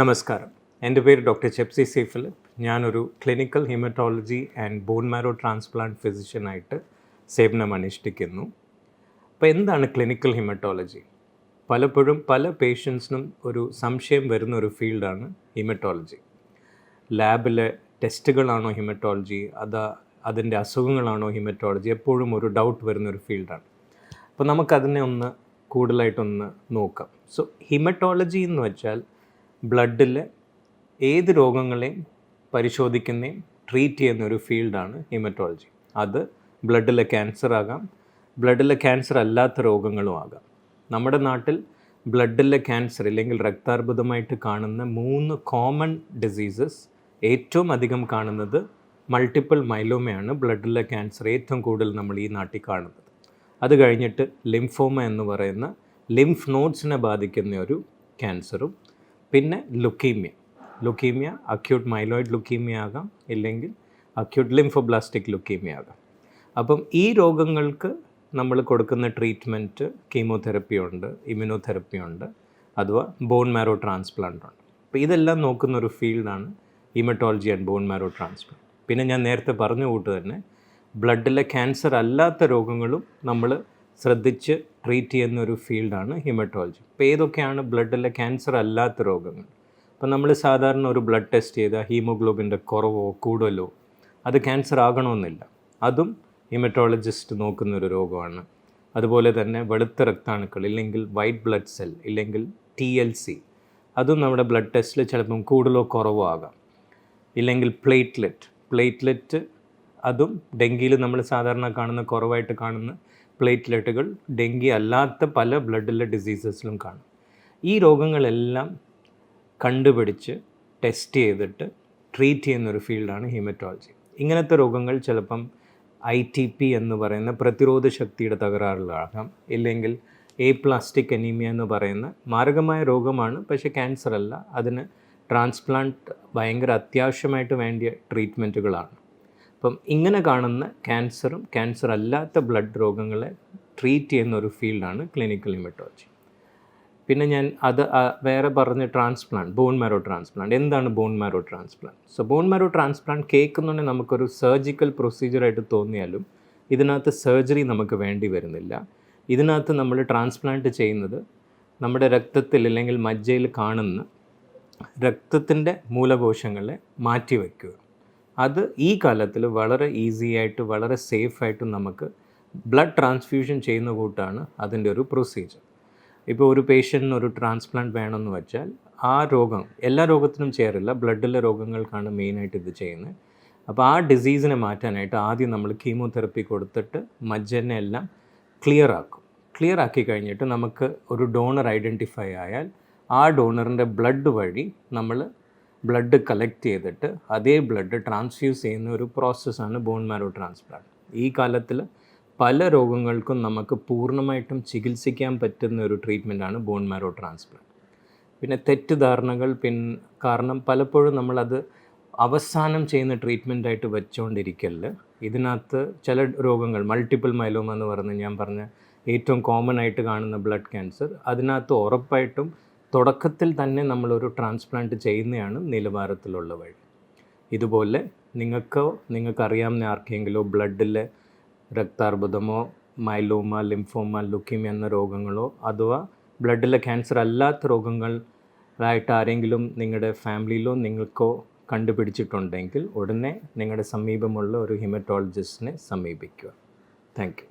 നമസ്കാരം. എന്റെ പേര് ഡോക്ടർ ചെപ്സി സി ഫിലിപ്പ്. ഞാനൊരു clinical haematology and bone marrow transplant ഫിസിഷ്യനായിട്ട് സേവനം അനുഷ്ഠിക്കുന്നു. അപ്പോൾ എന്താണ് ക്ലിനിക്കൽ ഹിമറ്റോളജി? പലപ്പോഴും പല പേഷ്യൻസിനും ഒരു സംശയം വരുന്ന ഒരു ഫീൽഡാണ് ഹിമറ്റോളജി. ലാബിലെ ടെസ്റ്റുകളാണോ ഹിമറ്റോളജി? അതാ അതിന്റെ അസുഖങ്ങളാണോ ഹിമറ്റോളജി? എപ്പോഴും ഒരു ഡൗട്ട് വരുന്ന ഒരു ഫീൽഡാണ്. അപ്പോൾ നമുക്കതിനെ ഒന്ന് കൂടുതലായിട്ടൊന്ന് നോക്കാം. സോ ഹിമറ്റോളജി എന്ന് വെച്ചാൽ ബ്ലഡിലെ ഏത് രോഗങ്ങളെയും പരിശോധിക്കുന്നതും ട്രീറ്റ് ചെയ്യുന്ന ഒരു ഫീൽഡാണ് ഹിമറ്റോളജി. അത് ബ്ലഡിലെ ക്യാൻസർ ആകാം ബ്ലഡിലെ ക്യാൻസർ അല്ലാത്ത രോഗങ്ങളും ആകാം. നമ്മുടെ നാട്ടിൽ ബ്ലഡിലെ ക്യാൻസർ ഇല്ലെങ്കിൽ രക്താർബുദമായിട്ട് കാണുന്ന മൂന്ന് കോമൺ ഡിസീസസ് ഏറ്റവും അധികം കാണുന്നത് മൾട്ടിപ്പിൾ മൈലോമയാണ് ബ്ലഡിലെ ക്യാൻസർ ഏറ്റവും കൂടുതൽ നമ്മൾ ഈ നാട്ടിൽ കാണുന്നത്. അത് കഴിഞ്ഞിട്ട് ലിംഫോമ എന്ന് പറയുന്ന ലിംഫ് നോഡ്സിനെ ബാധിക്കുന്ന ഒരു ക്യാൻസറും പിന്നെ leukaemia leukaemia acute myeloid leukaemia ആകാം ഇല്ലെങ്കിൽ അക്യൂട്ട് ലിംഫോബ്ലാസ്റ്റിക് ലുക്കീമിയ ആകാം. അപ്പം ഈ രോഗങ്ങൾക്ക് നമ്മൾ കൊടുക്കുന്ന ട്രീറ്റ്മെന്റ് കീമോതെറപ്പി ഉണ്ട് ഇമ്മ്യൂണോതെറപ്പി ഉണ്ട് അഥവാ ബോൺ മാരോ ട്രാൻസ്പ്ലാന്റ് ഉണ്ട്. അപ്പോൾ ഇതെല്ലാം നോക്കുന്ന ഒരു ഫീൽഡാണ് haematology and bone marrow transplant പിന്നെ ഞാൻ നേരത്തെ പറഞ്ഞ കൂട്ട് തന്നെ ബ്ലഡിലെ ക്യാൻസർ അല്ലാത്ത രോഗങ്ങളും നമ്മൾ ശ്രദ്ധിച്ച് ട്രീറ്റ് ചെയ്യുന്ന ഒരു ഫീൽഡാണ് ഹിമറ്റോളജി. ഇപ്പോൾ ഏതൊക്കെയാണ് ബ്ലഡിലെ ക്യാൻസർ അല്ലാത്ത രോഗങ്ങൾ? അപ്പോൾ നമ്മൾ സാധാരണ ഒരു ബ്ലഡ് ടെസ്റ്റ് ചെയ്താൽ ഹീമോഗ്ലോബിന്റെ കുറവോ കൂടലോ അത് ക്യാൻസർ ആകണമെന്നില്ല. അതും ഹിമറ്റോളജിസ്റ്റ് നോക്കുന്ന ഒരു രോഗമാണ്. അതുപോലെ തന്നെ വെളുത്ത രക്താണുക്കൾ ഇല്ലെങ്കിൽ വൈറ്റ് ബ്ലഡ് സെൽ ഇല്ലെങ്കിൽ ടി എൽ സി. അതും നമ്മുടെ ബ്ലഡ് ടെസ്റ്റിൽ ചിലപ്പം കൂടുതലോ കുറവോ ആകാം. ഇല്ലെങ്കിൽ പ്ലേറ്റ്ലെറ്റ്. പ്ലേറ്റ്ലെറ്റ് അതും ഡെങ്കിയിൽ നമ്മൾ സാധാരണ കാണുന്ന കുറവായിട്ട് കാണുന്ന പ്ലേറ്റ്ലെറ്റുകൾ ഡെങ്കി അല്ലാത്ത പല ബ്ലഡിലെ ഡിസീസസിലും കാണും. ഈ രോഗങ്ങളെല്ലാം കണ്ടുപിടിച്ച് ടെസ്റ്റ് ചെയ്തിട്ട് ട്രീറ്റ് ചെയ്യുന്നൊരു ഫീൽഡാണ് ഹീമറ്റോളജി ഇങ്ങനത്തെ രോഗങ്ങൾ ചിലപ്പം ഐ ടി പി എന്ന് പറയുന്ന പ്രതിരോധ ശക്തിയുടെ തകരാറിലാകാം. ഇല്ലെങ്കിൽ എ പ്ലാസ്റ്റിക് അനീമിയ എന്ന് പറയുന്ന മാരകമായ രോഗമാണ്. പക്ഷേ ക്യാൻസർ അല്ല. അതിന് ട്രാൻസ്പ്ലാന്റ് ഭയങ്കര അത്യാവശ്യമായിട്ട് വേണ്ടിയ ട്രീറ്റ്മെന്റുകളാണ് അപ്പം ഇങ്ങനെ കാണുന്ന ക്യാൻസറും ക്യാൻസർ അല്ലാത്ത ബ്ലഡ് രോഗങ്ങളെ ട്രീറ്റ് ചെയ്യുന്ന ഒരു ഫീൽഡാണ് ക്ലിനിക്കൽ ഹിമറ്റോളജി പിന്നെ ഞാൻ അത് വേറെ പറഞ്ഞ ട്രാൻസ്പ്ലാന്റ് ബോൺ മാരോ ട്രാൻസ്പ്ലാന്റ് എന്താണ് bone marrow transplant so bone marrow transplant കേൾക്കുന്നുണ്ടെങ്കിൽ നമുക്കൊരു സർജിക്കൽ പ്രൊസീജിയറായിട്ട് തോന്നിയാലും ഇതിനകത്ത് സർജറി നമുക്ക് വേണ്ടി വരുന്നില്ല. ഇതിനകത്ത് നമ്മൾ ട്രാൻസ്പ്ലാന്റ് ചെയ്യുന്നത് നമ്മുടെ രക്തത്തിൽ അല്ലെങ്കിൽ മജ്ജയിൽ കാണുന്ന രക്തത്തിന്റെ മൂലകോശങ്ങളെ മാറ്റിവെക്കുക. അത് ഈ കാലത്തിൽ വളരെ ഈസി ആയിട്ട് വളരെ സേഫ് ആയിട്ടും നമുക്ക് ബ്ലഡ് ട്രാൻസ്ഫ്യൂഷൻ ചെയ്യുന്ന കൂട്ടാണ് അതിന്റെ ഒരു പ്രൊസീജിയർ ഇപ്പോൾ ഒരു പേഷ്യന്റിന് ഒരു ട്രാൻസ്പ്ലാന്റ് വേണമെന്ന് വെച്ചാൽ ആ രോഗം എല്ലാ രോഗത്തിനും ചേരില്ല ബ്ലഡിലെ രോഗങ്ങൾക്കാണ് മെയിനായിട്ട് ഇത് ചെയ്യുന്നത്. അപ്പോൾ ആ ഡിസീസിനെ മാറ്റാനായിട്ട് ആദ്യം നമ്മൾ കീമോതെറപ്പി കൊടുത്തിട്ട് മജ്ജനെ എല്ലാം ക്ലിയർ ആക്കും. ക്ലിയർ ആക്കി കഴിഞ്ഞിട്ട് നമുക്ക് ഒരു ഡോണർ ഐഡന്റിഫൈ ആയാൽ ആ ഡോണറിന്റെ ബ്ലഡ് വഴി നമ്മൾ ബ്ലഡ് കളക്ട് ചെയ്തിട്ട് അതേ ബ്ലഡ് ട്രാൻസ്ഫ്യൂസ് ചെയ്യുന്ന ഒരു പ്രോസസ്സാണ് ബോൺ മാരോ ട്രാൻസ്പ്ലാന്റ് ഈ കാലത്തിൽ പല രോഗങ്ങൾക്കും നമുക്ക് പൂർണമായിട്ടും ചികിത്സിക്കാൻ പറ്റുന്ന ഒരു ട്രീറ്റ്മെന്റാണ് ബോൺ മാരോ ട്രാൻസ്പ്ലാന്റ് പിന്നെ തെറ്റിദ്ധാരണകൾ പിൻ കാരണം പലപ്പോഴും നമ്മളത് അവസാനം ചെയ്യുന്ന ട്രീറ്റ്മെന്റായിട്ട് വെച്ചുകൊണ്ടിരിക്കൽ ഇതിനകത്ത് ചില രോഗങ്ങൾ മൾട്ടിപ്പിൾ മൈലോമ എന്ന് പറഞ്ഞ് ഞാൻ പറഞ്ഞ ഏറ്റവും കോമൺ ആയിട്ട് കാണുന്ന ബ്ലഡ് ക്യാൻസർ അതിനകത്ത് ഉറപ്പായിട്ടും തുടക്കത്തിൽ തന്നെ നമ്മളൊരു ട്രാൻസ്പ്ലാന്റ് ചെയ്യുന്നതാണ് നിലവാരത്തിലുള്ള വഴി. ഇതുപോലെ നിങ്ങൾക്കോ നിങ്ങൾക്കറിയാവുന്ന ആർക്കെങ്കിലോ ബ്ലഡിലെ രക്താർബുദമോ മൈലോമ ലിംഫോമ ലുക്കീമിയ എന്ന രോഗങ്ങളോ അഥവാ ബ്ലഡിലെ ക്യാൻസർ അല്ലാത്ത രോഗങ്ങളായിട്ട് ആരെങ്കിലും നിങ്ങളുടെ ഫാമിലിയിലോ നിങ്ങൾക്കോ കണ്ടുപിടിച്ചിട്ടുണ്ടെങ്കിൽ ഉടനെ നിങ്ങളുടെ സമീപമുള്ള ഒരു ഹിമറ്റോളജിസ്റ്റിനെ സമീപിക്കുക. താങ്ക്